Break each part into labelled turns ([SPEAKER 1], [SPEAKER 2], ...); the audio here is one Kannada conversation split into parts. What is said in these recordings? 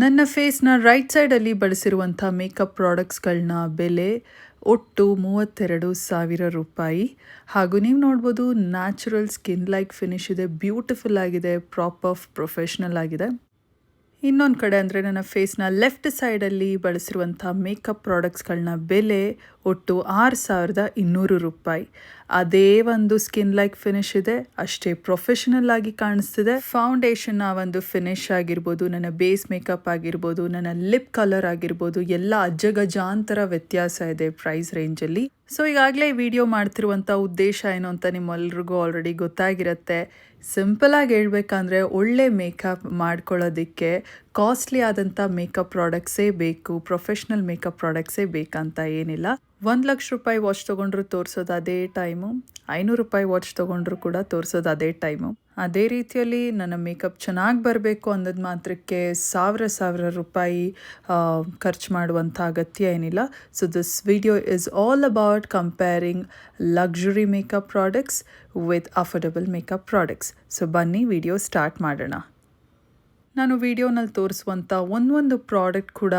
[SPEAKER 1] ನನ್ನ ಫೇಸ್ನ ರೈಟ್ ಸೈಡಲ್ಲಿ ಬಳಸಿರುವಂಥ ಮೇಕಪ್ ಪ್ರಾಡಕ್ಟ್ಸ್ಗಳನ್ನ ಬೆಲೆ ಒಟ್ಟು ಮೂವತ್ತೆರಡು ಸಾವಿರ ರೂಪಾಯಿ. ಹಾಗೂ ನೀವು ನೋಡ್ಬೋದು ನ್ಯಾಚುರಲ್ ಸ್ಕಿನ್ ಲೈಕ್ ಫಿನಿಶ್ ಇದೆ, ಬ್ಯೂಟಿಫುಲ್ ಆಗಿದೆ, ಪ್ರಾಪರ್ ಪ್ರೊಫೆಷ್ನಲ್ ಆಗಿದೆ. ಇನ್ನೊಂದು ಕಡೆ ಅಂದರೆ ನನ್ನ ಫೇಸ್ನ ಲೆಫ್ಟ್ ಸೈಡಲ್ಲಿ ಬಳಸಿರುವಂಥ ಮೇಕಪ್ ಪ್ರಾಡಕ್ಟ್ಸ್ಗಳನ್ನ ಬೆಲೆ ಒಟ್ಟು ಆರು ಸಾವಿರದ ಇನ್ನೂರು ರೂಪಾಯಿ. ಅದೇ ಒಂದು ಸ್ಕಿನ್ ಲೈಕ್ ಫಿನಿಶ್ ಇದೆ. ಅಷ್ಟೇ ಪ್ರೊಫೆಷನಲ್ ಆಗಿ ಕಾಣಿಸ್ತಿದೆ. ಆ ಒಂದು ಫಿನಿಶ್ ಆಗಿರ್ಬೋದು, ನನ್ನ ಬೇಸ್ ಮೇಕಪ್ ಆಗಿರ್ಬೋದು, ನನ್ನ ಲಿಪ್ ಕಲರ್ ಆಗಿರ್ಬೋದು, ಎಲ್ಲ ಅಜ್ಜಗಜಾಂತರ ವ್ಯತ್ಯಾಸ ಇದೆ ಪ್ರೈಸ್ ರೇಂಜಲ್ಲಿ ಸೊ ಈಗಾಗಲೇ ವಿಡಿಯೋ ಮಾಡ್ತಿರುವಂಥ ಉದ್ದೇಶ ಏನು ಅಂತ ನಿಮ್ಮೆಲ್ರಿಗೂ ಆಲ್ರೆಡಿ ಗೊತ್ತಾಗಿರುತ್ತೆ. ಆಗಿ ಹೇಳ್ಬೇಕಂದ್ರೆ ಒಳ್ಳೆ ಮೇಕಪ್ ಮಾಡ್ಕೊಳ್ಳೋದಕ್ಕೆ ಕಾಸ್ಟ್ಲಿ ಆದಂಥ ಮೇಕಪ್ ಪ್ರಾಡಕ್ಟ್ಸೇ ಬೇಕು ಪ್ರೊಫೆಷ್ನಲ್ ಮೇಕಪ್ ಪ್ರಾಡಕ್ಟ್ಸೇ ಬೇಕಂತ ಏನಿಲ್ಲ. ಒಂದು ಲಕ್ಷ ರೂಪಾಯಿ ವಾಚ್ ತೊಗೊಂಡ್ರು ತೋರಿಸೋದು ಅದೇ ಟೈಮು ಐನೂರು ರೂಪಾಯಿ ವಾಚ್ ತೊಗೊಂಡ್ರು ಕೂಡ ತೋರಿಸೋದು ಅದೇ ಟೈಮು ಅದೇ ರೀತಿಯಲ್ಲಿ ನನ್ನ ಮೇಕಪ್ ಚೆನ್ನಾಗಿ ಬರಬೇಕು ಅನ್ನೋದು ಮಾತ್ರಕ್ಕೆ ಸಾವಿರ ಸಾವಿರ ರೂಪಾಯಿ ಖರ್ಚು ಮಾಡುವಂಥ ಅಗತ್ಯ ಏನಿಲ್ಲ. So this video is all about comparing luxury makeup products with affordable makeup products so ಬನ್ನಿ ವಿಡಿಯೋ ಸ್ಟಾರ್ಟ್ ಮಾಡೋಣ. ನಾನು ವಿಡಿಯೋನಲ್ಲಿ ತೋರಿಸುವಂಥ ಒಂದೊಂದು ಪ್ರಾಡಕ್ಟ್ ಕೂಡ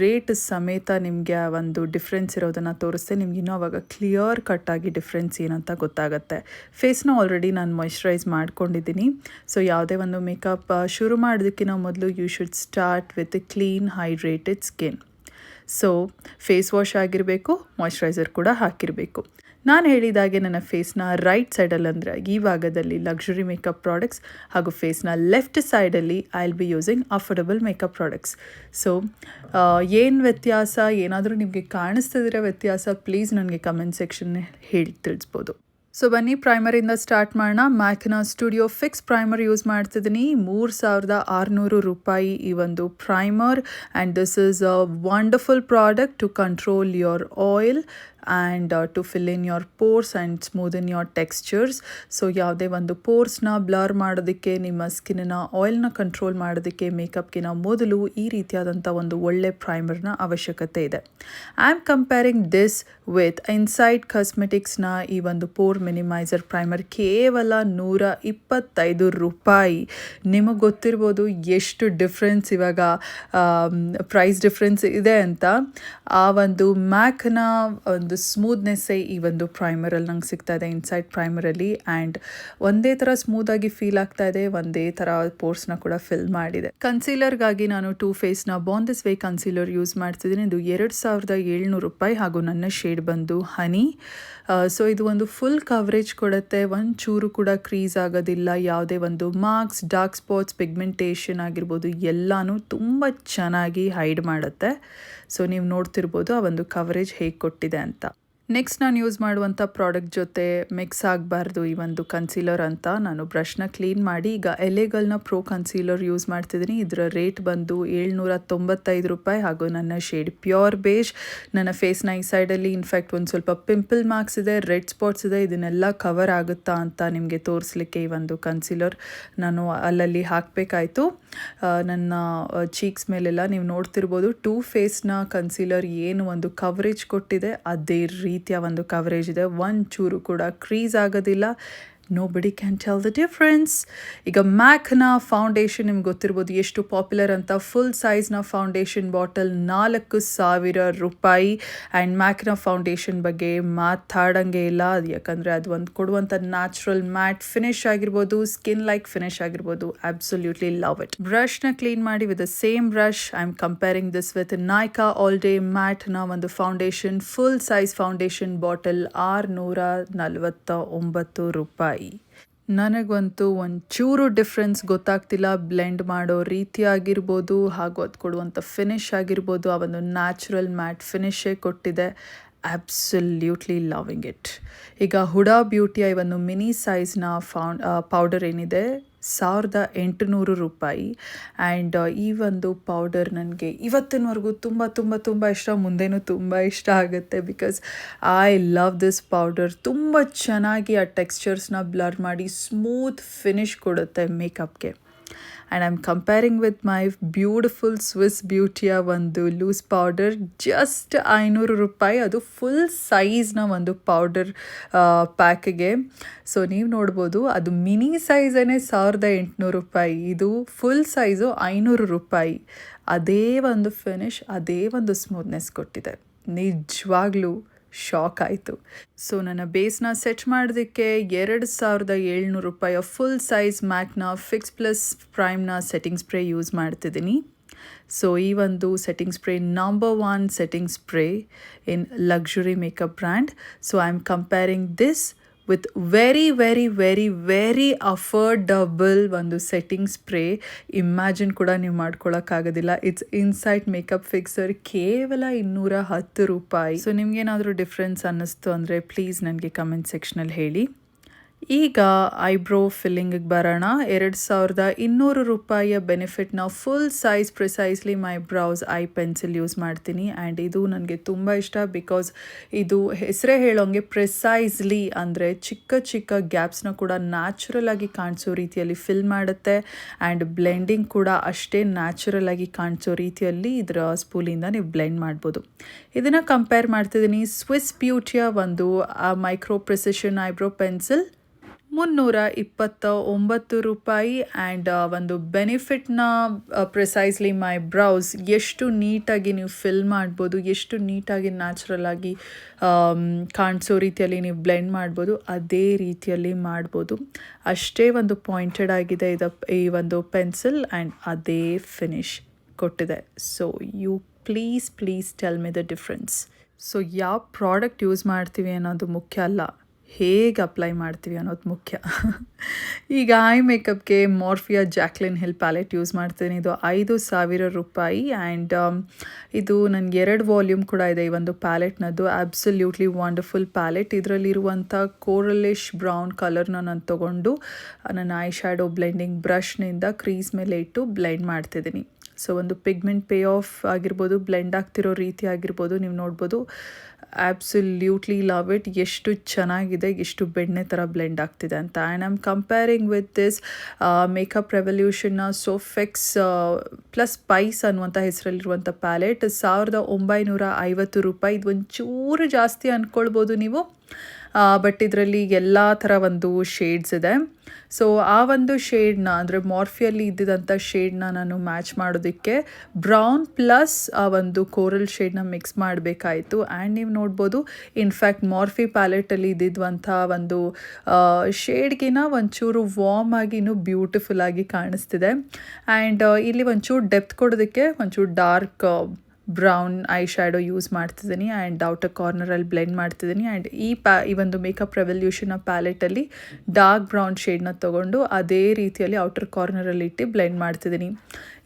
[SPEAKER 1] ರೇಟ್ ಸಮೇತ ನಿಮಗೆ ಒಂದು ಡಿಫ್ರೆನ್ಸ್ ಇರೋದನ್ನು ತೋರಿಸ್ತೆ. ನಿಮ್ಗೆ ಇನ್ನೂ ಅವಾಗ ಕ್ಲಿಯರ್ ಕಟ್ಟಾಗಿ ಡಿಫ್ರೆನ್ಸ್ ಏನಂತ ಗೊತ್ತಾಗುತ್ತೆ. ಫೇಸ್ನ ಆಲ್ರೆಡಿ ನಾನು ಮಾಯ್ಶ್ಚರೈಸ್ ಮಾಡ್ಕೊಂಡಿದ್ದೀನಿ. ಸೊ ಯಾವುದೇ ಒಂದು ಮೇಕಪ್ ಶುರು ಮಾಡೋದಕ್ಕಿಂತ ಮೊದಲು you should start with clean hydrated skin so face wash ಆಗಿರಬೇಕು ಮಾಯ್ಶ್ಚರೈಸರ್ ಕೂಡ ಹಾಕಿರಬೇಕು. ನಾನು ಹೇಳಿದಾಗೆ ನನ್ನ ಫೇಸ್ನ ರೈಟ್ ಸೈಡಲ್ಲಿ ಅಂದರೆ ಈ ಭಾಗದಲ್ಲಿ ಲಕ್ಸುರಿ ಮೇಕಪ್ ಪ್ರಾಡಕ್ಟ್ಸ್ ಹಾಗೂ ಫೇಸ್ನ ಲೆಫ್ಟ್ ಸೈಡಲ್ಲಿ I will be using affordable makeup products so ಏನು ವ್ಯತ್ಯಾಸ? ಏನಾದರೂ ನಿಮಗೆ ಕಾಣಿಸ್ತಿದ್ರೆ ವ್ಯತ್ಯಾಸ ಪ್ಲೀಸ್ ನನಗೆ ಕಮೆಂಟ್ ಸೆಕ್ಷನ್ ಹೇಳಿ ತಿಳಿಸ್ಬೋದು. ಸೊ ಬನ್ನಿ ಪ್ರೈಮರಿಂದ ಸ್ಟಾರ್ಟ್ ಮಾಡೋಣ. ಮ್ಯಾಕ್ನ ಸ್ಟುಡಿಯೋ ಫಿಕ್ಸ್ ಪ್ರೈಮರ್ ಯೂಸ್ ಮಾಡ್ತಿದ್ದೀನಿ. ಮೂರು ಸಾವಿರದ ಆರುನೂರು ರೂಪಾಯಿ ಈ ಒಂದು primer and this is a wonderful product to control your oil and to fill in your pores and smooth in your textures so ಯಾವುದೇ ಒಂದು ಪೋರ್ಸ್ನ ಬ್ಲರ್ ಮಾಡೋದಕ್ಕೆ, ನಿಮ್ಮ ಸ್ಕಿನ್ನ ಆಯಿಲ್ನ ಕಂಟ್ರೋಲ್ ಮಾಡೋದಕ್ಕೆ ಮೇಕಪ್ಗಿನ ಮೊದಲು ಈ ರೀತಿಯಾದಂಥ ಒಂದು ಒಳ್ಳೆ ಪ್ರೈಮರ್ನ ಅವಶ್ಯಕತೆ ಇದೆ. I am comparing this with Insight ಕಾಸ್ಮೆಟಿಕ್ಸ್ನ ಈ ಒಂದು ಪೋರ್ ಮಿನಿಮೈಸರ್ ಪ್ರೈಮರ್ ಕೇವಲ ನೂರ ಇಪ್ಪತ್ತೈದು ರೂಪಾಯಿ. ನಿಮಗೆ ಗೊತ್ತಿರ್ಬೋದು ಎಷ್ಟು ಡಿಫ್ರೆನ್ಸ್ ಇವಾಗ ಪ್ರೈಸ್ ಡಿಫ್ರೆನ್ಸ್ ಇದೆ ಅಂತ. ಆ ಒಂದು ಮ್ಯಾಕ್ನ ಒಂದು ಸ್ಮೂತ್ನೆಸ್ಸೇ ಈ ಒಂದು ಪ್ರೈಮರಲ್ಲಿ ನಂಗೆ ಸಿಗ್ತಾ ಇದೆ ಇನ್ಸೈಡ್ ಪ್ರೈಮರಲ್ಲಿ ಆ್ಯಂಡ್ ಒಂದೇ ಥರ ಸ್ಮೂದಾಗಿ ಫೀಲ್ ಆಗ್ತಾ ಇದೆ, ಒಂದೇ ಥರ ಪೋರ್ಸ್ನ ಕೂಡ ಫಿಲ್ ಮಾಡಿದೆ. ಕನ್ಸೀಲರ್ಗಾಗಿ ನಾನು too faced born this way concealer use ಮಾಡ್ತಿದ್ದೀನಿ. ಇದು ಎರಡು ಸಾವಿರದ ಏಳ್ನೂರು ರೂಪಾಯಿ ಹಾಗೂ ನನ್ನ ಶೇಡ್ ಬಂದು ಹನಿ ಸೊ ಇದು ಒಂದು ಫುಲ್ ಕವರೇಜ್ ಕೊಡುತ್ತೆ. ಒಂದು ಚೂರು ಕೂಡ ಕ್ರೀಸ್ ಆಗೋದಿಲ್ಲ. ಯಾವುದೇ ಒಂದು ಮಾರ್ಕ್ಸ್ ಡಾರ್ಕ್ ಸ್ಪಾಟ್ಸ್ ಪಿಗ್ಮೆಂಟೇಷನ್ ಆಗಿರ್ಬೋದು, ಎಲ್ಲನೂ ತುಂಬ ಚೆನ್ನಾಗಿ ಹೈಡ್ ಮಾಡುತ್ತೆ. ಸೊ ನೀವು ನೋಡ್ತಿರ್ಬೋದು ಆ ಒಂದು ಕವರೇಜ್ ಹೇಗೆ ಕೊಟ್ಟಿದೆ ಅಂತ. ನೆಕ್ಸ್ಟ್ ನಾನು ಯೂಸ್ ಮಾಡುವಂಥ ಪ್ರಾಡಕ್ಟ್ ಜೊತೆ ಮಿಕ್ಸ್ ಆಗಬಾರ್ದು ಈ ಒಂದು ಕನ್ಸೀಲರ್ ಅಂತ. ನಾನು ಬ್ರಷ್ನ ಕ್ಲೀನ್ ಮಾಡಿ, ಈಗ ಎಲೆಗಳನ್ನ ಪ್ರೋ ಕನ್ಸೀಲರ್ ಯೂಸ್ ಮಾಡ್ತಿದ್ದೀನಿ ಇದರ ರೇಟ್ ಬಂದು ಏಳ್ನೂರ ತೊಂಬತ್ತೈದು ರೂಪಾಯಿ. ಹಾಗೂ ನನ್ನ ಶೇಡ್ ಪ್ಯೂರ್ ಬೇಜ್ ನನ್ನ ಫೇಸ್ನ ಈ ಸೈಡಲ್ಲಿ ಇನ್ಫ್ಯಾಕ್ಟ್ ಒಂದು ಸ್ವಲ್ಪ ಪಿಂಪಲ್ ಮಾರ್ಕ್ಸ್ ಇದೆ ರೆಡ್ ಸ್ಪಾಟ್ಸ್ ಇದೆ. ಇದನ್ನೆಲ್ಲ ಕವರ್ ಆಗುತ್ತಾ ಅಂತ ನಿಮಗೆ ತೋರಿಸ್ಲಿಕ್ಕೆ ಈ ಒಂದು ಕನ್ಸೀಲರ್ ನಾನು ಅಲ್ಲಲ್ಲಿ ಹಾಕಬೇಕಾಯಿತು. ನನ್ನ ಚೀಕ್ಸ್ ಮೇಲೆಲ್ಲ ನೀವು ನೋಡ್ತಿರ್ಬೋದು ಟೂ ಫೇಸ್ನ ಕನ್ಸೀಲರ್ ಏನು ಒಂದು ಕವರೇಜ್ ಕೊಟ್ಟಿದೆ, ಅದೇ ರೀತಿ ರೀತಿಯ ಒಂದು ಕವರೇಜ್ ಇದೆ. ಒಂದು ಚೂರು ಕೂಡ ಕ್ರೀಸ್ ಆಗೋದಿಲ್ಲ. ನೋ ಬಡಿ ಕ್ಯಾನ್ ಟೆಲ್ ದ ಡಿಫ್ರೆನ್ಸ್ ಈಗ ಮ್ಯಾಕ್ನ ಫೌಂಡೇಶನ್ ನಿಮ್ಗೆ ಗೊತ್ತಿರ್ಬೋದು ಎಷ್ಟು ಪಾಪ್ಯುಲರ್ ಅಂತ. ಫುಲ್ ಸೈಜ್ನ ಫೌಂಡೇಶನ್ ಬಾಟಲ್ ನಾಲ್ಕು ಸಾವಿರ ರೂಪಾಯಿ. ಆ್ಯಂಡ್ ಮ್ಯಾಕ್ನ ಫೌಂಡೇಶನ್ ಬಗ್ಗೆ ಮಾತಾಡಂಗೆ ಇಲ್ಲ. ಯಾಕಂದರೆ ಅದು ಒಂದು ಕೊಡುವಂಥ ನ್ಯಾಚುರಲ್ ಮ್ಯಾಟ್ ಫಿನಿಶ್ ಆಗಿರ್ಬೋದು ಸ್ಕಿನ್ ಲೈಕ್ ಫಿನಿಶ್ ಆಗಿರ್ಬೋದು. ಅಬ್ಸೊಲ್ಯೂಟ್ಲಿ ಲವ್ ಇಟ್ ಬ್ರಷ್ನ ಕ್ಲೀನ್ ಮಾಡಿ with the same brush I am comparing this with Nykaa all day ಮ್ಯಾಟ್ನ ಒಂದು foundation full size foundation bottle ಆರುನೂರ ನಲವತ್ತ ಒಂಬತ್ತು ರೂಪಾಯಿ. ನನಗಂತೂ ಒಂಚೂರು ಡಿಫ್ರೆನ್ಸ್ ಗೊತ್ತಾಗ್ತಿಲ್ಲ. ಬ್ಲೆಂಡ್ ಮಾಡೋ ರೀತಿ ಆಗಿರ್ಬೋದು, ಹಾಗೂ ಅದು ಕೊಡುವಂಥ ಫಿನಿಶ್ ಆಗಿರ್ಬೋದು, ಆ ಒಂದು ನ್ಯಾಚುರಲ್ ಮ್ಯಾಟ್ ಫಿನಿಶೇ ಕೊಟ್ಟಿದೆ. ಆಬ್ಸಲ್ಯೂಟ್ಲಿ ಲವಿಂಗ್ ಇಟ್ ಈಗ ಹುಡಾ ಬ್ಯೂಟಿಯ ಈ ಒಂದು ಮಿನಿ ಸೈಜ್ನ ಫೌಂಡ್ ಪೌಡರ್ ಏನಿದೆ? ಸಾವಿರದ ಎಂಟುನೂರು ರೂಪಾಯಿ. ಆ್ಯಂಡ್ ಈ ಒಂದು ಪೌಡರ್ ನನಗೆ ಇವತ್ತಿನವರೆಗೂ ತುಂಬ ತುಂಬ ತುಂಬ ಇಷ್ಟ. ಮುಂದೆನೂ ತುಂಬ ಇಷ್ಟ ಆಗುತ್ತೆ because I love this powder ತುಂಬ ಚೆನ್ನಾಗಿ ಆ ಟೆಕ್ಸ್ಚರ್ಸ್ನ ಬ್ಲರ್ ಮಾಡಿ ಸ್ಮೂತ್ ಫಿನಿಶ್ ಕೊಡುತ್ತೆ ಮೇಕಪ್ಗೆ and I am comparing with my beautiful Swiss ಬ್ಯೂಟಿಯ ಒಂದು ಲೂಸ್ ಪೌಡರ್ ಜಸ್ಟ್ ಐನೂರು ರೂಪಾಯಿ. ಅದು ಫುಲ್ ಸೈಜ್ನ ಒಂದು ಪೌಡರ್ ಪ್ಯಾಕ್ಗೆ ಸೊ ನೀವು ನೋಡ್ಬೋದು, ಅದು ಮಿನಿ ಸೈಜೇ ಸಾವಿರದ ಎಂಟುನೂರು ರೂಪಾಯಿ. ಇದು ಫುಲ್ ಸೈಜು ಐನೂರು ರೂಪಾಯಿ. ಅದೇ ಒಂದು ಫಿನಿಶ್ ಅದೇ ಒಂದು ಸ್ಮೂತ್ನೆಸ್ ಕೊಟ್ಟಿದೆ. ನಿಜವಾಗ್ಲೂ. ಶಾಕ್ ಆಯಿತು. ಸೊ ನನ್ನ ಬೇಸ್ನ ಸೆಟ್ ಮಾಡೋದಕ್ಕೆ ಎರಡು ಸಾವಿರದ ಏಳ್ನೂರು ರೂಪಾಯಿಯ ಫುಲ್ ಸೈಜ್ ಮ್ಯಾಕ್ನ ಫಿಕ್ಸ್ ಪ್ಲಸ್ ಪ್ರೈಮ್ನ ಸೆಟ್ಟಿಂಗ್ ಸ್ಪ್ರೇ ಯೂಸ್ ಮಾಡ್ತಿದ್ದೀನಿ. ಸೊ ಈ ಒಂದು setting spray number one setting spray in luxury makeup brand so I am comparing this with very very very very affordable ಒಂದು ಸೆಟ್ಟಿಂಗ್ ಸ್ಪ್ರೇ ಇಮ್ಯಾಜಿನ್ ಕೂಡ ನೀವು ಮಾಡ್ಕೊಳ್ಳೋಕ್ಕಾಗೋದಿಲ್ಲ ಇಟ್ಸ್ ಇನ್ಸೈಟ್ ಮೇಕಪ್ ಫಿಕ್ಸರ್ ಕೇವಲ ಇನ್ನೂರ ಹತ್ತು ರೂಪಾಯಿ. ಸೊ ನಿಮ್ಗೇನಾದರೂ ಡಿಫ್ರೆನ್ಸ್ ಅನ್ನಿಸ್ತು ಅಂದರೆ ಪ್ಲೀಸ್ ನನಗೆ ಕಮೆಂಟ್ ಸೆಕ್ಷನಲ್ಲಿ ಹೇಳಿ. ಈಗ ಐಬ್ರೋ ಫಿಲ್ಲಿಂಗಿಗೆ ಬರೋಣ. ಎರಡು ಸಾವಿರದ ಇನ್ನೂರು ರೂಪಾಯಿಯ ಬೆನಿಫಿಟ್ನ full size precisely my brows eye pencil use ಮಾಡ್ತೀನಿ. ಆ್ಯಂಡ್ ಇದು ನನಗೆ ತುಂಬ ಇಷ್ಟ ಬಿಕಾಸ್ ಇದು ಹೆಸರೇ ಹೇಳೋಂಗೆ ಪ್ರಿಸೈಸ್ಲಿ ಅಂದರೆ ಚಿಕ್ಕ ಚಿಕ್ಕ ಗ್ಯಾಪ್ಸ್ನ ಕೂಡ ನ್ಯಾಚುರಲ್ ಆಗಿ ಕಾಣಿಸೋ ರೀತಿಯಲ್ಲಿ ಫಿಲ್ ಮಾಡುತ್ತೆ. ಆ್ಯಂಡ್ ಬ್ಲೆಂಡಿಂಗ್ ಕೂಡ ಅಷ್ಟೇ ನ್ಯಾಚುರಲ್ ಆಗಿ ಕಾಣಿಸೋ ರೀತಿಯಲ್ಲಿ ಇದರ ಸ್ಪೂಲಿಂದ ನೀವು ಬ್ಲೆಂಡ್ ಮಾಡ್ಬೋದು. ಇದನ್ನು ಕಂಪೇರ್ ಮಾಡ್ತಿದ್ದೀನಿ. ಸ್ವಿಸ್ ಬ್ಯೂಟಿಯ ಒಂದು ಮೈಕ್ರೋ ಪ್ರಿಸಿಷನ್ ಐಬ್ರೋ ಪೆನ್ಸಿಲ್ ಮುನ್ನೂರ ಇಪ್ಪತ್ತ ಒಂಬತ್ತು ರೂಪಾಯಿ ಆ್ಯಂಡ್ ಒಂದು ಬೆನಿಫಿಟ್ನ ಪ್ರಿಸೈಸ್ಲಿ ಮೈ ಬ್ರೌಸ್ ಎಷ್ಟು ನೀಟಾಗಿ ನೀವು ಫಿಲ್ ಮಾಡ್ಬೋದು, ಎಷ್ಟು ನೀಟಾಗಿ ನ್ಯಾಚುರಲ್ ಆಗಿ ಕಾಣಿಸೋ ರೀತಿಯಲ್ಲಿ ನೀವು ಬ್ಲೆಂಡ್ ಮಾಡ್ಬೋದು, ಅದೇ ರೀತಿಯಲ್ಲಿ ಮಾಡ್ಬೋದು. ಅಷ್ಟೇ ಒಂದು ಪಾಯಿಂಟೆಡ್ ಆಗಿದೆ ಇದು, ಈ ಒಂದು ಪೆನ್ಸಿಲ್ ಆ್ಯಂಡ್ ಅದೇ ಫಿನಿಶ್ ಕೊಟ್ಟಿದೆ. So you please please tell me the difference so ಯಾವ ಪ್ರಾಡಕ್ಟ್ ಯೂಸ್ ಮಾಡ್ತೀವಿ ಅನ್ನೋದು ಮುಖ್ಯ ಅಲ್ಲ. ಹೇಗೆ ಅಪ್ಲೈ ಮಾಡ್ತೀವಿ ಅನ್ನೋದು ಮುಖ್ಯ. ಈಗ eye ಮೇಕಪ್ಗೆ Morphe Jaclyn Hill palette use ಮಾಡ್ತೀನಿ. ಇದು ಐದು ಸಾವಿರ ರೂಪಾಯಿ ಆ್ಯಂಡ್ ಇದು ನನಗೆ ಎರಡು ವಾಲ್ಯೂಮ್ ಕೂಡ ಇದೆ ಈ ಒಂದು ಪ್ಯಾಲೆಟ್ನದ್ದು ಆಬ್ಸಲ್ಯೂಟ್ಲಿ ವಂಡರ್ಫುಲ್ ಪ್ಯಾಲೆಟ್ ಇದರಲ್ಲಿರುವಂಥ ಕೋರಲಿಶ್ ಬ್ರೌನ್ ಕಲರ್ನ ನಾನು ತೊಗೊಂಡು, ನನ್ನ ಐ ಶ್ಯಾಡೋ ಬ್ಲೆಂಡಿಂಗ್ ಬ್ರಷ್ನಿಂದ ಕ್ರೀಸ್ ಮೇಲೆ ಇಟ್ಟು ಬ್ಲೆಂಡ್ ಮಾಡ್ತಿದ್ದೀನಿ. ಸೊ ಒಂದು ಪಿಗ್ಮೆಂಟ್ ಪೇ ಆಫ್ ಆಗಿರ್ಬೋದು, ಬ್ಲೆಂಡ್ ಆಗ್ತಿರೋ ರೀತಿ ಆಗಿರ್ಬೋದು, ನೀವು ನೋಡ್ಬೋದು. ಆ್ಯಬ್ಸಲ್ಯೂಟ್ಲಿ ಲವ್ ಇಟ್ ಎಷ್ಟು ಚೆನ್ನಾಗಿದೆ, ಎಷ್ಟು ಬೆಣ್ಣೆ ಥರ ಬ್ಲೆಂಡ್ ಆಗ್ತಿದೆ ಅಂತ. And I'm comparing with this makeup ರೆವಲ್ಯೂಷನ್ನ ಸೋಫೆಕ್ಸ್ plus ಪೈಸ್ ಅನ್ನುವಂಥ ಹೆಸರಲ್ಲಿರುವಂಥ ಪ್ಯಾಲೆಟ್ ಸಾವಿರದ ಒಂಬೈನೂರ ಐವತ್ತು ರೂಪಾಯಿ. ಇದು ಒಂಚೂರು ಜಾಸ್ತಿ ಅಂದ್ಕೊಳ್ಬೋದು ನೀವು. ಬಟ್ ಇದರಲ್ಲಿ ಎಲ್ಲ ಥರ ಒಂದು ಶೇಡ್ಸ್ ಇದೆ. ಸೊ ಆ ಒಂದು ಶೇಡ್ನ ಅಂದರೆ ಮಾರ್ಫಿಯಲ್ಲಿ ಇದ್ದಿದ್ದಂಥ ಶೇಡ್ನ ನಾನು ಮ್ಯಾಚ್ ಮಾಡೋದಕ್ಕೆ ಬ್ರೌನ್ ಪ್ಲಸ್ ಆ ಒಂದು ಕೋರಲ್ ಶೇಡ್ನ ಮಿಕ್ಸ್ ಮಾಡಬೇಕಾಯಿತು. ಆ್ಯಂಡ್ ನೀವು ನೋಡ್ಬೋದು ಇನ್ಫ್ಯಾಕ್ಟ್ ಮಾರ್ಫಿ ಪ್ಯಾಲೆಟಲ್ಲಿ ಇದ್ದಿದ್ದಂಥ ಒಂದು ಶೇಡ್ಗಿನ ಒಂಚೂರು ವಾರ್ಮ್ ಆಗಿ ಇನ್ನೂ ಬ್ಯೂಟಿಫುಲ್ ಆಗಿ ಕಾಣಿಸ್ತಿದೆ. ಆ್ಯಂಡ್ ಇಲ್ಲಿ ಒಂಚೂರು ಡೆಪ್ತ್ ಕೊಡೋದಕ್ಕೆ ಒಂಚೂರು dark brown eye shadow use ಮಾಡ್ತಿದ್ದೀನಿ ಆ್ಯಂಡ್ ಔಟರ್ ಕಾರ್ನರಲ್ಲಿ ಬ್ಲೆಂಡ್ ಮಾಡ್ತಿದ್ದೀನಿ ಆ್ಯಂಡ್ ಈ ಪ್ಯಾ, ಈ ಒಂದು ಮೇಕಪ್ ರೆವಲ್ಯೂಷನ್ ಪ್ಯಾಲೆಟಲ್ಲಿ ಡಾರ್ಕ್ ಬ್ರೌನ್ ಶೇಡ್ನ ತೊಗೊಂಡು ಅದೇ ರೀತಿಯಲ್ಲಿ ಔಟರ್ ಕಾರ್ನರಲ್ಲಿ ಇಟ್ಟು ಬ್ಲೆಂಡ್ ಮಾಡ್ತಿದ್ದೀನಿ.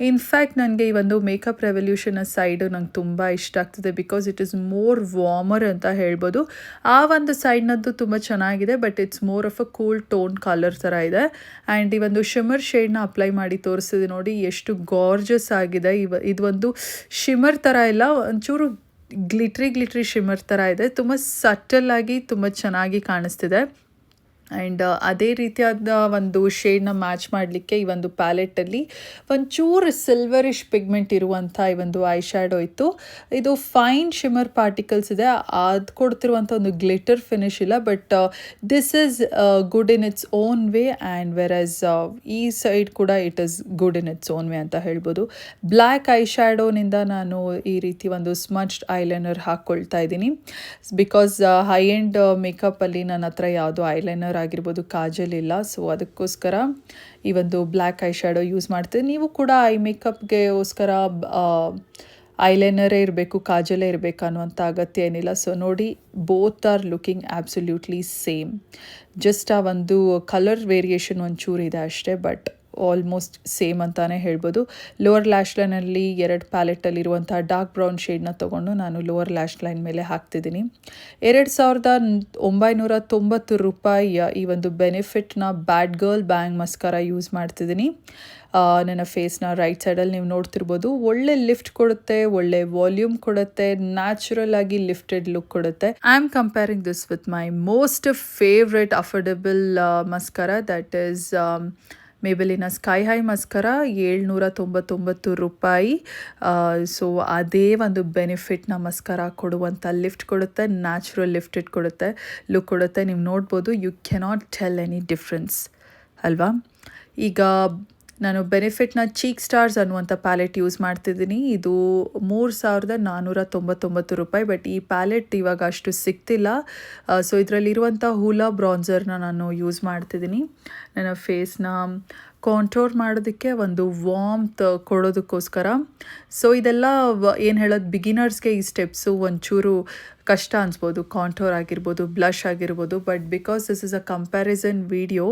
[SPEAKER 1] ಇನ್ಫ್ಯಾಕ್ಟ್ ನನಗೆ ಈ ಒಂದು ಮೇಕಪ್ ರೆವಲ್ಯೂಷನ್ನ ಸೈಡು ನಂಗೆ ತುಂಬ ಇಷ್ಟ ಆಗ್ತಿದೆ because it is more warmer ಅಂತ ಹೇಳ್ಬೋದು. ಆ ಒಂದು ಸೈಡ್ನದ್ದು ತುಂಬ ಚೆನ್ನಾಗಿದೆ but it's more of a cool tone colour ಥರ ಇದೆ ಆ್ಯಂಡ್ ಈ ಒಂದು ಶಿಮರ್ ಶೇಡ್ನ ಅಪ್ಲೈ ಮಾಡಿ ತೋರಿಸಿದೆ ನೋಡಿ ಎಷ್ಟು ಗಾರ್ಜಸ್ ಆಗಿದೆ. ಇವ ಇದೊಂದು ಶಿಮರ್ ಥರ ಇಲ್ಲ ಒಂಚೂರು ಗ್ಲಿಟ್ರಿ ಗ್ಲಿಟ್ರಿ ಶಿಮರ್ ಥರ ಇದೆ. ತುಂಬ ಸಟಲ್ ತುಂಬ ಚೆನ್ನಾಗಿ ಕಾಣಿಸ್ತಿದೆ. ಆ್ಯಂಡ್ ಅದೇ ರೀತಿಯಾದ ಒಂದು ಶೇಡ್ನ ಮ್ಯಾಚ್ ಮಾಡಲಿಕ್ಕೆ ಈ ಒಂದು ಪ್ಯಾಲೆಟಲ್ಲಿ ಒಂಚೂರು ಸಿಲ್ವರಿಷ್ ಪಿಗ್ಮೆಂಟ್ ಇರುವಂಥ ಈ ಒಂದು ಐ ಶ್ಯಾಡೋ ಇತ್ತು. ಇದು ಫೈನ್ ಶಿಮರ್ ಪಾರ್ಟಿಕಲ್ಸ್ ಇದೆ. ಅದು ಕೊಡ್ತಿರುವಂಥ ಒಂದು ಗ್ಲಿಟರ್ ಫಿನಿಶ್ ಇಲ್ಲ. But this is good in its own way and whereas ಈ ಸೈಡ್ ಕೂಡ it is good in its own way ಅಂತ ಹೇಳ್ಬೋದು. ಬ್ಲ್ಯಾಕ್ ಐ ಶ್ಯಾಡೋನಿಂದ ನಾನು ಈ ರೀತಿ ಒಂದು ಸ್ಮಚ್ಡ್ ಐಲೈನರ್ ಹಾಕ್ಕೊಳ್ತಾ ಇದ್ದೀನಿ. ಬಿಕಾಸ್ ಹೈ ಎಂಡ್ ಮೇಕಪ್ಪಲ್ಲಿ ನನ್ನ ಹತ್ರ ಯಾವುದೋ ಐಲೈನರ್ ಆಗಿರ್ಬೋದು ಕಾಜಲ್ ಇಲ್ಲ. ಸೊ ಅದಕ್ಕೋಸ್ಕರ ಈ ಒಂದು ಬ್ಲ್ಯಾಕ್ ಐ ಶ್ಯಾಡೋ ಯೂಸ್ ಮಾಡ್ತೀವಿ. ನೀವು ಕೂಡ ಐ ಮೇಕಪ್ಗೆಗೋಸ್ಕರ ಐಲೈನರೇ ಇರಬೇಕು, ಕಾಜಲೇ ಇರಬೇಕು ಅನ್ನುವಂಥ ಅಗತ್ಯ ಏನಿಲ್ಲ. ಸೊ ನೋಡಿ both are looking absolutely same just ಆ ಒಂದು ಕಲರ್ ವೇರಿಯೇಷನ್ ಒಂಚೂರು ಇದೆ ಅಷ್ಟೇ ಬಟ್ ಆಲ್ಮೋಸ್ಟ್ ಸೇಮ್ ಅಂತಲೇ ಹೇಳ್ಬೋದು. ಲೋವರ್ ಲ್ಯಾಶ್ ಲೈನಲ್ಲಿ ಎರಡು ಪ್ಯಾಲೆಟಲ್ಲಿರುವಂಥ ಡಾರ್ಕ್ ಬ್ರೌನ್ ಶೇಡ್ನ ತೊಗೊಂಡು ನಾನು ಲೋವರ್ ಲ್ಯಾಶ್ ಲೈನ್ ಮೇಲೆ ಹಾಕ್ತಿದ್ದೀನಿ. ಎರಡು ಸಾವಿರದ ಒಂಬೈನೂರ ತೊಂಬತ್ತು ರೂಪಾಯಿಯ ಈ ಒಂದು ಬೆನಿಫಿಟ್ನ bad girl bang mascara use ಮಾಡ್ತಿದ್ದೀನಿ. ನನ್ನ ಫೇಸ್ನ ರೈಟ್ ಸೈಡಲ್ಲಿ ನೀವು ನೋಡ್ತಿರ್ಬೋದು. ಒಳ್ಳೆ ಲಿಫ್ಟ್ ಕೊಡುತ್ತೆ, ಒಳ್ಳೆ ವಾಲ್ಯೂಮ್ ಕೊಡುತ್ತೆ ನ್ಯಾಚುರಲ್ ಆಗಿ ಲಿಫ್ಟೆಡ್ ಲುಕ್ ಕೊಡುತ್ತೆ. I am comparing this with my most favourite affordable mascara that is Maybelline sky high mascara ಏಳ್ನೂರ ತೊಂಬತ್ತೊಂಬತ್ತು ರೂಪಾಯಿ ಸೊ ಅದೇ ಒಂದು ಬೆನಿಫಿಟ್ ನಮಸ್ಕಾರ ಕೊಡುವಂಥ ಲಿಫ್ಟ್ ಕೊಡುತ್ತೆ ನ್ಯಾಚುರಲ್ ಲಿಫ್ಟ್ ಇಟ್ ಕೊಡುತ್ತೆ ಲುಕ್ ಕೊಡುತ್ತೆ. ನೀವು ನೋಡ್ಬೋದು you cannot tell any difference ಅಲ್ವಾ? ಈಗ ನಾನು ಬೆನಿಫಿಟ್ನ ಚೀಕ್ ಸ್ಟಾರ್ಸ್ ಅನ್ನುವಂಥ ಪ್ಯಾಲೆಟ್ ಯೂಸ್ ಮಾಡ್ತಿದ್ದೀನಿ. ಇದು ಮೂರು ಸಾವಿರದ ನಾನ್ನೂರ ತೊಂಬತ್ತೊಂಬತ್ತು ರೂಪಾಯಿ ಬಟ್ ಈ ಪ್ಯಾಲೆಟ್ ಇವಾಗ ಅಷ್ಟು ಸಿಗ್ತಿಲ್ಲ. ಸೊ ಇದರಲ್ಲಿರುವಂಥ ಹೂಲಾ ಬ್ರಾನ್ಸರ್ನ ನಾನು ಯೂಸ್ ಮಾಡ್ತಿದ್ದೀನಿ. ನನ್ನ ಫೇಸ್ನ ಕಾಂಟ್ರೋಲ್ ಮಾಡೋದಕ್ಕೆ ಒಂದು ವಾಮ್ತ್ ಕೊಡೋದಕ್ಕೋಸ್ಕರ. ಸೊ ಇದೆಲ್ಲ ಏನು ಹೇಳೋದು? ಬಿಗಿನರ್ಸ್ಗೆ ಈ ಸ್ಟೆಪ್ಸು ಒಂಚೂರು ಕಷ್ಟ ಅನ್ಸ್ಬೋದು. ಕಾಂಟೋರ್ ಆಗಿರ್ಬೋದು ಬ್ಲಷ್ ಆಗಿರ್ಬೋದು. But because this is a comparison video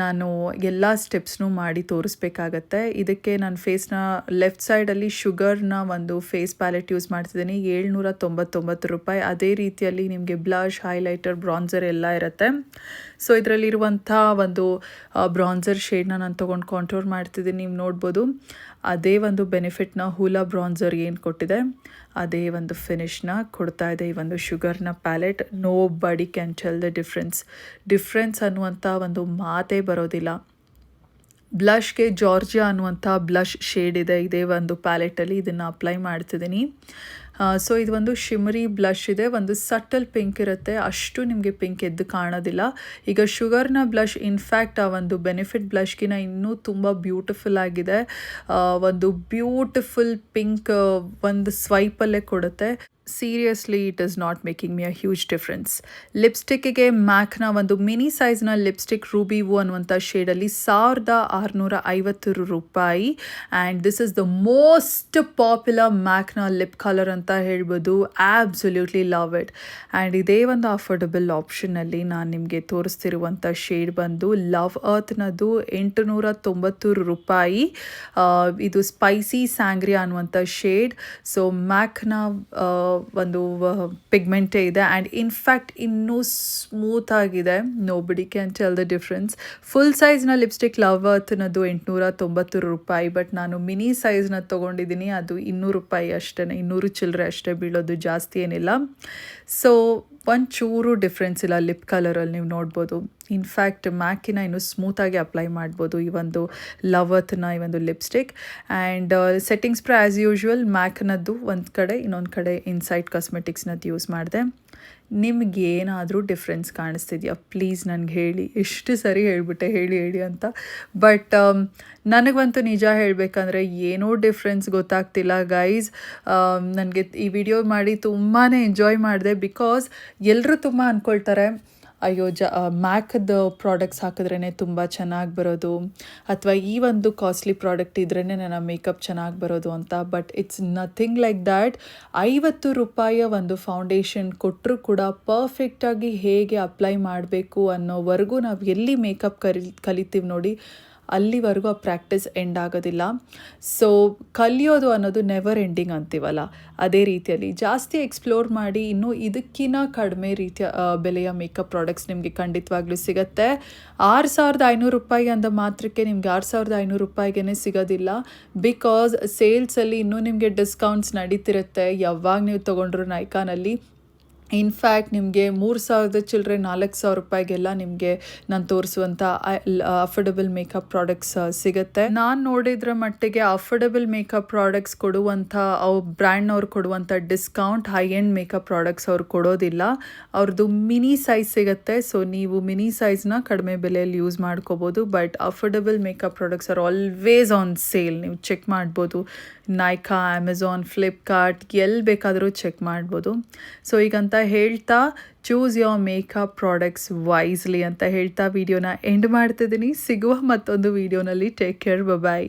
[SPEAKER 1] ನಾನು ಎಲ್ಲ ಸ್ಟೆಪ್ಸ್ನೂ ಮಾಡಿ ತೋರಿಸ್ಬೇಕಾಗತ್ತೆ. ಇದಕ್ಕೆ ನಾನು ಫೇಸ್ನ ಲೆಫ್ಟ್ ಸೈಡಲ್ಲಿ ಶುಗರ್ನ ಒಂದು ಫೇಸ್ ಪ್ಯಾಲೆಟ್ ಯೂಸ್ ಮಾಡ್ತಿದ್ದೀನಿ. ಏಳ್ನೂರ ತೊಂಬತ್ತೊಂಬತ್ತು ರೂಪಾಯಿ. ಅದೇ ರೀತಿಯಲ್ಲಿ ನಿಮಗೆ ಬ್ಲಷ್ ಹೈಲೈಟರ್ ಬ್ರಾನ್ಸರ್ ಎಲ್ಲ ಇರುತ್ತೆ. ಸೊ ಇದರಲ್ಲಿರುವಂಥ ಒಂದು ಬ್ರಾನ್ಸರ್ ಶೇಡ್ನ ನಾನು ತೊಗೊಂಡು ಕಾಂಟ್ರೋರ್ ಮಾಡ್ತಿದ್ದೀನಿ, ನೀವು ನೋಡ್ಬೋದು. ಅದೇ ಒಂದು ಬೆನಿಫಿಟ್ನ ಹೂಲಾ ಬ್ರಾನ್ಸರ್ ಏನು ಕೊಟ್ಟಿದೆ? ಅದೇ ಒಂದು ಫಿನಿಶ್ನ ಕೊಡ್ತಾ ಇದೆ ಈ ಒಂದು ಶುಗರ್ನ palette nobody can tell the difference difference ಅನ್ನುವಂಥ ಒಂದು ಮಾತೇ ಬರೋದಿಲ್ಲ. ಬ್ಲಷ್ಗೆ ಜಾರ್ಜಿಯಾ ಅನ್ನುವಂಥ ಬ್ಲಷ್ ಶೇಡ್ ಇದೆ, ಇದೇ ಒಂದು ಪ್ಯಾಲೆಟಲ್ಲಿ ಇದನ್ನು ಅಪ್ಲೈ ಮಾಡ್ತಿದ್ದೀನಿ. ಸೊ ಇದು ಒಂದು ಶಿಮರಿ ಬ್ಲಷ್ ಇದೆ, ಒಂದು ಸಟಲ್ ಪಿಂಕ್ ಇರುತ್ತೆ. ಅಷ್ಟು ನಿಮಗೆ ಪಿಂಕ್ ಎದ್ದು ಕಾಣೋದಿಲ್ಲ. ಈಗ ಶುಗರ್ನ ಬ್ಲಷ್ ಇನ್ಫ್ಯಾಕ್ಟ್ ಆ ಒಂದು ಬೆನಿಫಿಟ್ ಬ್ಲಷ್ಗಿನ ಇನ್ನೂ ತುಂಬ ಬ್ಯೂಟಿಫುಲ್ ಆಗಿದೆ. ಒಂದು ಬ್ಯೂಟಿಫುಲ್ ಪಿಂಕ್ ಒಂದು ಸ್ವೈಪಲ್ಲೇ ಕೊಡುತ್ತೆ. Seriously it is not making me a huge difference ಲಿಪ್ಸ್ಟಿಕ್ಕಿಗೆ ಮ್ಯಾಕ್ನ ಒಂದು ಮಿನಿ ಸೈಜ್ನ ಲಿಪ್ಸ್ಟಿಕ್ ರೂಬಿವು ಅನ್ನುವಂಥ ಶೇಡಲ್ಲಿ ಸಾವಿರದ ಆರುನೂರ ಐವತ್ತು ರೂಪಾಯಿ. And this is the most popular ಮ್ಯಾಕ್ನ lip colour ಅಂತ ಹೇಳ್ಬೋದು. ಆ್ಯಬ್ಸೊಲ್ಯೂಟ್ಲಿ ಲವ್ ಇಟ್ ಆ್ಯಂಡ್ ಇದೇ ಒಂದು ಅಫೋರ್ಡಬಲ್ ಆಪ್ಷನಲ್ಲಿ ನಾನು ನಿಮಗೆ ತೋರಿಸ್ತಿರುವಂಥ ಶೇಡ್ ಬಂದು ಲವ್ ಅರ್ತ್ನದು ಎಂಟುನೂರ ತೊಂಬತ್ತು ರೂಪಾಯಿ. ಇದು ಸ್ಪೈಸಿ ಸ್ಯಾಂಗ್ರಿಯಾ ಅನ್ನುವಂಥ ಶೇಡ್ ಸೊ ಮ್ಯಾಕ್ನ ಒಂದು ಪಿಗ್ಮೆಂಟೇ ಇದೆ. ಆ್ಯಂಡ್ ಇನ್ಫ್ಯಾಕ್ಟ್ ಇನ್ನೂ ಸ್ಮೂತ್ ಆಗಿದೆ. Nobody can tell the difference full ಸೈಜ್ನ lipstick Love ಅರ್ತ್ನದು ಎಂಟುನೂರ ತೊಂಬತ್ತು ರೂಪಾಯಿ. ಬಟ್ ನಾನು ಮಿನಿ ಸೈಜ್ನ ತೊಗೊಂಡಿದ್ದೀನಿ. ಅದು ಇನ್ನೂರು ರೂಪಾಯಿ ಅಷ್ಟೇ. ಇನ್ನೂರು ಚಿಲ್ಲರೆ ಅಷ್ಟೇ ಬೀಳೋದು ಜಾಸ್ತಿ ಏನಿಲ್ಲ. ಸೊ ಒಂಚೂರು ಡಿಫ್ರೆನ್ಸ್ ಇಲ್ಲ ಲಿಪ್ ಕಲರಲ್ಲಿ ನೀವು ನೋಡ್ಬೋದು. ಇನ್ಫ್ಯಾಕ್ಟ್ ಮ್ಯಾಕಿನ ಇನ್ನು ಸ್ಮೂತಾಗಿ ಅಪ್ಲೈ ಮಾಡ್ಬೋದು ಈ ಒಂದು ಲವತ್ನ, ಈ ಒಂದು lipstick and setting spray as usual ಮ್ಯಾಕ್ನದ್ದು ಒಂದು ಕಡೆ, ಇನ್ನೊಂದು ಕಡೆ ಇನ್ಸೈಟ್ ಕಾಸ್ಮೆಟಿಕ್ಸ್ನದ್ದು ಯೂಸ್ ಮಾಡಿದೆ. ನಿಮ್ಗೆ ಏನಾದರೂ ಡಿಫ್ರೆನ್ಸ್ ಕಾಣಿಸ್ತಿದೆಯಾ? ಪ್ಲೀಸ್ ನನಗೆ ಹೇಳಿ. ಎಷ್ಟು ಸರಿ ಹೇಳಿಬಿಟ್ಟೆ, ಹೇಳಿ ಹೇಳಿ ಅಂತ. ಬಟ್ ನನಗಂತೂ ನಿಜ ಹೇಳಬೇಕಂದ್ರೆ ಏನೋ ಡಿಫ್ರೆನ್ಸ್ ಗೊತ್ತಾಗ್ತಿಲ್ಲ ಗೈಸ್ ನನಗೆ ಈ ವಿಡಿಯೋ ಮಾಡಿ ತುಂಬಾ ಎಂಜಾಯ್ ಮಾಡಿದೆ ಬಿಕಾಸ್ ಎಲ್ಲರೂ ತುಂಬ ಅಂದ್ಕೊಳ್ತಾರೆ ಅಯ್ಯೋ, ಜ ಮ್ಯಾಕದ ಪ್ರಾಡಕ್ಟ್ಸ್ ಹಾಕಿದ್ರೇ ತುಂಬ ಚೆನ್ನಾಗಿ ಬರೋದು. ಅಥವಾ ಈ ಒಂದು ಕಾಸ್ಟ್ಲಿ ಪ್ರಾಡಕ್ಟ್ ಇದ್ರೇ ನನ್ನ ಮೇಕಪ್ ಚೆನ್ನಾಗಿ ಬರೋದು ಅಂತ. But it's nothing like that ಐವತ್ತು ರೂಪಾಯಿಯ ಒಂದು ಫೌಂಡೇಶನ್ ಕೊಟ್ಟರು ಕೂಡ ಪರ್ಫೆಕ್ಟಾಗಿ ಹೇಗೆ ಅಪ್ಲೈ ಮಾಡಬೇಕು ಅನ್ನೋವರೆಗೂ ನಾವು ಎಲ್ಲಿ ಮೇಕಪ್ ಕಲಿ ಕಲಿತೀವಿ ನೋಡಿ ಅಲ್ಲಿವರೆಗೂ ಆ ಪ್ರಾಕ್ಟೀಸ್ ಎಂಡ್ ಆಗೋದಿಲ್ಲ. ಸೊ ಕಲಿಯೋದು ಅನ್ನೋದು ನೆವರ್ ಎಂಡಿಂಗ್ ಅಂತೀವಲ್ಲ? ಅದೇ ರೀತಿಯಲ್ಲಿ ಜಾಸ್ತಿ ಎಕ್ಸ್ಪ್ಲೋರ್ ಮಾಡಿ ಇನ್ನೂ ಇದಕ್ಕಿಂತ ಕಡಿಮೆ ರೀತಿಯ ಬೆಲೆಯ ಮೇಕಪ್ ಪ್ರಾಡಕ್ಟ್ಸ್ ನಿಮಗೆ ಖಂಡಿತವಾಗ್ಲೂ ಸಿಗುತ್ತೆ. ಆರು ಸಾವಿರದ ಐನೂರು ರೂಪಾಯಿ ಅಂದ ಮಾತ್ರಕ್ಕೆ ನಿಮ್ಗೆ ಆರು ಸಾವಿರದ ಐನೂರು ರೂಪಾಯಿಗೆ ಸಿಗೋದಿಲ್ಲ. ಬಿಕಾಸ್ ಸೇಲ್ಸಲ್ಲಿ ಇನ್ನೂ ನಿಮಗೆ ಡಿಸ್ಕೌಂಟ್ಸ್ ನಡೀತಿರುತ್ತೆ. ಯಾವಾಗ ನೀವು ತೊಗೊಂಡ್ರು ನೈಕಾನಲ್ಲಿ ಇನ್ಫ್ಯಾಕ್ಟ್ ನಿಮಗೆ ಮೂರು ಸಾವಿರದ ಚಿಲ್ಲರೆ ನಾಲ್ಕು ಸಾವಿರ ರೂಪಾಯಿಗೆಲ್ಲ ನಿಮಗೆ ನಾನು ತೋರಿಸುವಂಥ ಅಫೋರ್ಡಬಲ್ ಮೇಕಪ್ ಪ್ರಾಡಕ್ಟ್ಸ್ ಸಿಗುತ್ತೆ. ನಾನು ನೋಡಿದ್ರ ಮಟ್ಟಿಗೆ ಅಫೋರ್ಡಬಲ್ ಮೇಕಪ್ ಪ್ರಾಡಕ್ಟ್ಸ್ ಕೊಡುವಂಥ ಅವ್ರ ಬ್ರ್ಯಾಂಡ್ನವ್ರು ಕೊಡುವಂಥ discount high end makeup products ಅವ್ರು ಕೊಡೋದಿಲ್ಲ. ಅವ್ರದ್ದು ಮಿನಿ ಸೈಜ್ ಸಿಗುತ್ತೆ. ಸೊ ನೀವು ಮಿನಿ ಸೈಜ್ನ ಕಡಿಮೆ ಬೆಲೆಯಲ್ಲಿ ಯೂಸ್ ಮಾಡ್ಕೋಬೋದು. But affordable makeup products are always on sale ನೀವು ಚೆಕ್ ಮಾಡ್ಬೋದು. ನೈಕಾ ಅಮೆಝಾನ್ ಫ್ಲಿಪ್ಕಾರ್ಟ್ ಎಲ್ಲಿ ಬೇಕಾದರೂ ಚೆಕ್ ಮಾಡ್ಬೋದು. ಸೊ ಈಗಂತ ಹೇಳ್ತಾ choose your makeup products wisely ಅಂತ ಹೇಳ್ತಾ ವಿಡಿಯೋನ ಎಂಡ್ ಮಾಡ್ತಿದ್ದೀನಿ. ಸಿಗುವ ಮತ್ತೊಂದು ವಿಡಿಯೋನಲ್ಲಿ ಟೇಕ್ ಕೇರ್ ಬಾಯ್